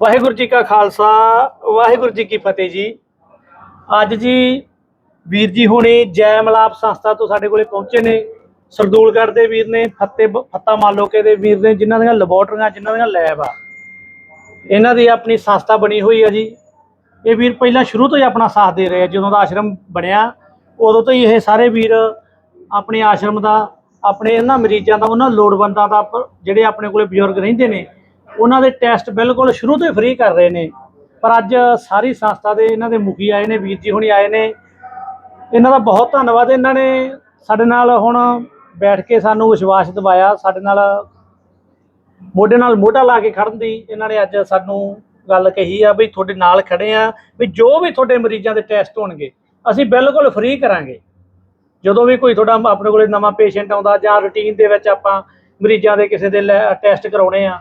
ਵਾਹਿਗੁਰੂ ਜੀ ਕਾ ਖਾਲਸਾ, ਵਾਹਿਗੁਰੂ ਜੀ ਕੀ ਫਤਿਹ ਜੀ। ਅੱਜ ਜੀ ਵੀਰ ਜੀ ਹੁਣੇ ਜੈ ਮਲਾਪ ਸੰਸਥਾ ਤੋਂ ਸਾਡੇ ਕੋਲੇ ਪਹੁੰਚੇ ਨੇ। ਸਰਦੂਲਗੜ੍ਹ ਦੇ ਵੀਰ ਨੇ, ਫੱਤੇ ਫੱਤਾ ਮਾਲੋਕੇ ਦੇ ਵੀਰ ਨੇ, ਜਿਨ੍ਹਾਂ ਦੀਆਂ ਲੈਬੋਰਟਰੀਆਂ ਜਿਨ੍ਹਾਂ ਦੀਆਂ ਲੈਬ ਆ। ਇਹਨਾਂ ਦੀ ਆਪਣੀ ਸੰਸਥਾ ਬਣੀ ਹੋਈ ਆ ਜੀ। ਇਹ ਵੀਰ ਪਹਿਲਾਂ ਸ਼ੁਰੂ ਤੋਂ ਹੀ ਆਪਣਾ ਸਾਥ ਦੇ ਰਹੇ ਆ, ਜਦੋਂ ਦਾ ਆਸ਼ਰਮ ਬਣਿਆ, ਉਦੋਂ ਤੋਂ ਹੀ ਇਹ ਸਾਰੇ ਵੀਰ ਆਪਣੇ ਆਸ਼ਰਮ ਦਾ, ਆਪਣੇ ਇਹਨਾਂ ਮਰੀਜ਼ਾਂ ਦਾ, ਉਹਨਾਂ ਲੋੜਵੰਦਾਂ ਦਾ, ਜਿਹੜੇ ਆਪਣੇ ਕੋਲੇ ਬਜ਼ੁਰਗ ਰਹਿੰਦੇ ਨੇ ਉਹਨਾਂ ਦੇ ਟੈਸਟ ਬਿਲਕੁਲ ਸ਼ੁਰੂ ਤੋਂ ਹੀ ਫ੍ਰੀ ਕਰ ਰਹੇ ਨੇ। ਪਰ ਅੱਜ ਸਾਰੀ ਸੰਸਥਾ ਦੇ ਇਹਨਾਂ ਦੇ ਮੁਖੀ ਆਏ ਨੇ, ਵੀਰ ਜੀ ਹੁਣੀ ਆਏ ਨੇ। ਇਹਨਾਂ ਦਾ ਬਹੁਤ ਧੰਨਵਾਦ। ਇਹਨਾਂ ਨੇ ਸਾਡੇ ਨਾਲ ਹੁਣ ਬੈਠ ਕੇ ਸਾਨੂੰ ਵਿਸ਼ਵਾਸ ਦਿਵਾਇਆ। ਸਾਡੇ ਨਾਲ ਮੋਢੇ ਨਾਲ ਮੋਢਾ ਲਾ ਕੇ ਖੜਨ ਦੀ ਇਹਨਾਂ ਨੇ ਅੱਜ ਸਾਨੂੰ ਗੱਲ ਕਹੀ ਆ ਵੀ ਤੁਹਾਡੇ ਨਾਲ ਖੜੇ ਆ, ਵੀ ਜੋ ਵੀ ਤੁਹਾਡੇ ਮਰੀਜ਼ਾਂ ਦੇ ਟੈਸਟ ਹੋਣਗੇ, ਅਸੀਂ ਬਿਲਕੁਲ ਫ੍ਰੀ ਕਰਾਂਗੇ। ਜਦੋਂ ਵੀ ਕੋਈ ਤੁਹਾਡਾ ਆਪਣੇ ਕੋਲੇ ਨਵਾਂ ਪੇਸ਼ੈਂਟ ਆਉਂਦਾ ਜਾਂ ਰੁਟੀਨ ਦੇ ਵਿੱਚ ਆਪਾਂ ਮਰੀਜ਼ਾਂ ਦੇ ਕਿਸੇ ਦੇ ਟੈਸਟ ਕਰਾਉਣੇ ਆ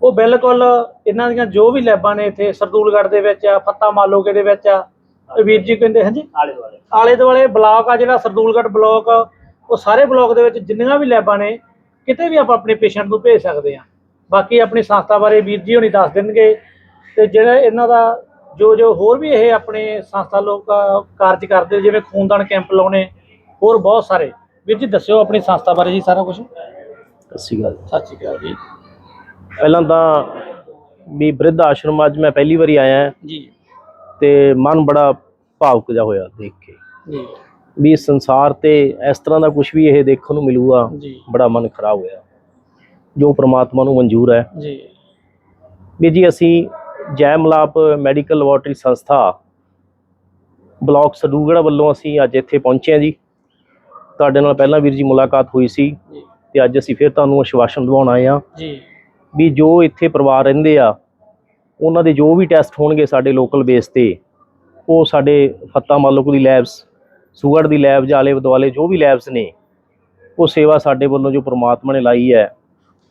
ਉਹ ਬਿਲਕੁਲ ਇਹਨਾਂ ਦੀਆਂ ਜੋ ਵੀ ਲੈਬਾਂ ਨੇ ਇੱਥੇ ਸਰਦੂਲਗੜ੍ਹ ਦੇ ਵਿੱਚ ਆ ਫੱਤਾ ਮਾਲੋਕੇ ਦੇ ਵਿੱਚ ਆ ਵੀਰ ਜੀ ਕਹਿੰਦੇ ਹਾਂਜੀ? ਆਲੇ ਦੁਆਲੇ। ਆਲੇ ਦੁਆਲੇ ਬਲਾਕ ਆ ਜਿਹੜਾ ਸਰਦੂਲਗੜ੍ਹ ਬਲਾਕ ਉਹ ਸਾਰੇ ਬਲਾਕ ਦੇ ਵਿੱਚ ਜਿੰਨੀਆਂ ਵੀ ਲੈਬਾਂ ਨੇ ਕਿਤੇ ਵੀ ਆਪਾਂ ਆਪਣੇ ਪੇਸ਼ੈਂਟ ਨੂੰ ਭੇਜ ਸਕਦੇ ਆ ਬਾਕੀ ਆਪਣੀ ਸੰਸਥਾ ਬਾਰੇ ਵੀਰ ਜੀ ਹੋਣੀ ਦੱਸ ਦੇਣਗੇ। ਤੇ ਜਿਹੜਾ ਇਹਨਾਂ ਦਾ ਜੋ ਜੋ ਹੋਰ ਵੀ ਇਹ ਆਪਣੇ ਸੰਸਥਾ ਲੋਕ ਕਾਰਜ ਕਰਦੇ ਜਿਵੇਂ ਖੂਨਦਾਨ ਕੈਂਪ ਲਾਉਣੇ ਹੋਰ ਬਹੁਤ ਸਾਰੇ। ਵੀਰ ਜੀ ਦੱਸਿਓ ਆਪਣੀ ਸੰਸਥਾ ਬਾਰੇ ਜੀ ਸਾਰਾ ਕੁਝ ਸਤਿ ਸ਼੍ਰੀ ਅਕਾਲ ਸਤਿ ਸ਼੍ਰੀ ਅਕਾਲ ਜੀ। ਪਹਿਲਾਂ ਤਾਂ ਵੀ ਬ੍ਰਿਧ ਆਸ਼ਰਮ ਅੱਜ ਮੈਂ ਪਹਿਲੀ ਵਾਰੀ ਆਇਆ ਹਾਂ। ਜੀ। ਤੇ ਮਨ ਬੜਾ ਭਾਵੁਕ ਜਿਹਾ ਹੋਇਆ ਦੇਖ ਕੇ। ਜੀ। ਵੀ ਸੰਸਾਰ ਤੇ ਇਸ ਤਰ੍ਹਾਂ ਦਾ ਕੁਝ ਵੀ ਇਹ ਦੇਖਣ ਨੂੰ ਮਿਲੂਗਾ ਬੜਾ ਮਨ ਖਰਾਬ ਹੋਇਆ। ਜੋ ਪ੍ਰਮਾਤਮਾ ਨੂੰ ਮਨਜ਼ੂਰ ਹੈ। ਜੀ। ਵੀ ਜੀ ਅਸੀਂ ਜੈ ਮਲਾਪ ਮੈਡੀਕਲ ਲੈਬੋਰਟਰੀ ਸੰਸਥਾ ਬਲਾਕ ਸਰਦੂਗੜਾ ਵੱਲੋਂ ਅਸੀਂ ਅੱਜ ਇੱਥੇ ਪਹੁੰਚੇ ਹਾਂ ਜੀ। ਤੁਹਾਡੇ ਨਾਲ ਪਹਿਲਾਂ ਵੀਰ ਜੀ ਮੁਲਾਕਾਤ ਹੋਈ ਸੀ ਤੇ ਅੱਜ ਅਸੀਂ ਫਿਰ ਤੁਹਾਨੂੰ ਆਸ਼ਵਾਸਨ ਦਿਵਾਉਣ ਆਏ ਹਾਂ। ਜੀ। ਵੀ ਜੋ ਇੱਥੇ ਪਰਿਵਾਰ ਰਹਿੰਦੇ ਆ ਉਹਨਾਂ ਦੇ ਜੋ ਵੀ ਟੈਸਟ ਹੋਣਗੇ ਸਾਡੇ ਲੋਕਲ ਬੇਸ ਤੇ ਉਹ ਸਾਡੇ ਫੱਤਾ ਮਾਲੂਕ ਦੀ ਲੈਬਸ ਸੁਗੜ ਦੀ ਲੈਬ ਜਾਲੇ ਦੁਆਲੇ ਜੋ ਵੀ ਲੈਬਸ ਨੇ ਉਹ ਸੇਵਾ ਸਾਡੇ ਵੱਲੋਂ ਜੋ ਪ੍ਰਮਾਤਮਾ ਨੇ ਲਾਈ ਹੈ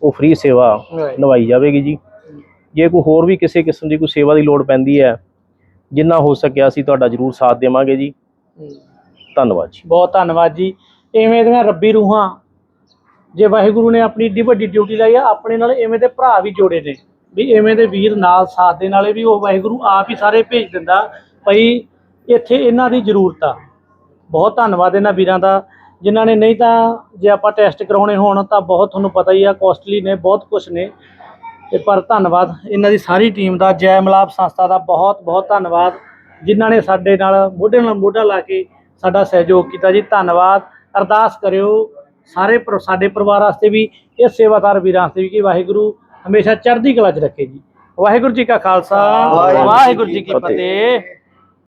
ਉਹ ਫ੍ਰੀ ਸੇਵਾ. ਨਿਭਾਈ ਜਾਵੇਗੀ ਜੀ ਜੇ ਕੋਈ ਹੋਰ ਵੀ ਕਿਸੇ ਕਿਸਮ ਦੀ ਕੋਈ ਸੇਵਾ ਦੀ ਲੋੜ ਪੈਂਦੀ ਹੈ ਜਿੰਨਾ ਹੋ ਸਕਿਆ ਅਸੀਂ ਤੁਹਾਡਾ ਜ਼ਰੂਰ ਸਾਥ ਦੇਵਾਂਗੇ ਜੀ। ਧੰਨਵਾਦ ਜੀ ਬਹੁਤ ਧੰਨਵਾਦ ਜੀ ਇਵੇਂ ਦੀਆਂ ਰੱਬੀ ਰੂਹਾਂ ਜੇ ਵਾਹਿਗੁਰੂ ਨੇ ਆਪਣੀ ਏਡੀ ਵੱਡੀ ਡਿਊਟੀ ਲਾਈ ਆ, ਆਪਣੇ ਨਾਲ ਇਵੇਂ ਦੇ ਭਰਾ ਵੀ ਜੋੜੇ ਨੇ, ਵੀ ਇਵੇਂ ਦੇ ਵੀਰ ਨਾਲ, ਸਾਥ ਦੇ ਨਾਲੇ ਵੀ ਉਹ ਵਾਹਿਗੁਰੂ ਆਪ ਹੀ ਸਾਰੇ ਭੇਜ ਦਿੰਦਾ ਭਈ ਇੱਥੇ ਇਹਨਾਂ ਦੀ ਜ਼ਰੂਰਤ ਆ। ਬਹੁਤ ਧੰਨਵਾਦ ਇਹਨਾਂ ਵੀਰਾਂ ਦਾ। ਜਿਨ੍ਹਾਂ ਨੇ ਨਹੀਂ ਤਾਂ ਜੇ ਆਪਾਂ ਟੈਸਟ ਕਰਾਉਣੇ ਹੋਣ ਤਾਂ ਬਹੁਤ ਤੁਹਾਨੂੰ ਪਤਾ ਹੀ ਆ ਕੋਸਟਲੀ ਨੇ, ਬਹੁਤ ਕੁਝ ਨੇ। ਤੇ ਪਰ ਧੰਨਵਾਦ ਇਹਨਾਂ ਦੀ ਸਾਰੀ ਟੀਮ ਦਾ, ਜੈ ਮਲਾਪ ਸੰਸਥਾ ਦਾ ਬਹੁਤ ਬਹੁਤ ਧੰਨਵਾਦ। ਜਿਨ੍ਹਾਂ ਨੇ ਸਾਡੇ ਨਾਲ ਮੋਢੇ ਨਾਲ ਮੋਢਾ ਲਾ ਕੇ ਸਾਡਾ ਸਹਿਯੋਗ ਕੀਤਾ ਜੀ, ਧੰਨਵਾਦ। ਅਰਦਾਸ ਕਰਿਓ ਸਾਰੇ ਪਰ- ਸਾਡੇ ਪਰਿਵਾਰ ਵਾਸਤੇ ਵੀ ਇਹ ਸੇਵਾਦਾਰ ਵੀਰਾਂ ਵਾਸਤੇ ਵੀ ਕਿ ਵਾਹਿਗੁਰੂ ਹਮੇਸ਼ਾ ਚੜ੍ਹਦੀ ਕਲਾ 'ਚ ਰੱਖੇ ਜੀ। ਵਾਹਿਗੁਰੂ ਜੀ ਕਾ ਖਾਲਸਾ ਵਾਹਿਗੁਰੂ ਜੀ ਕੀ ਫਤਿਹ।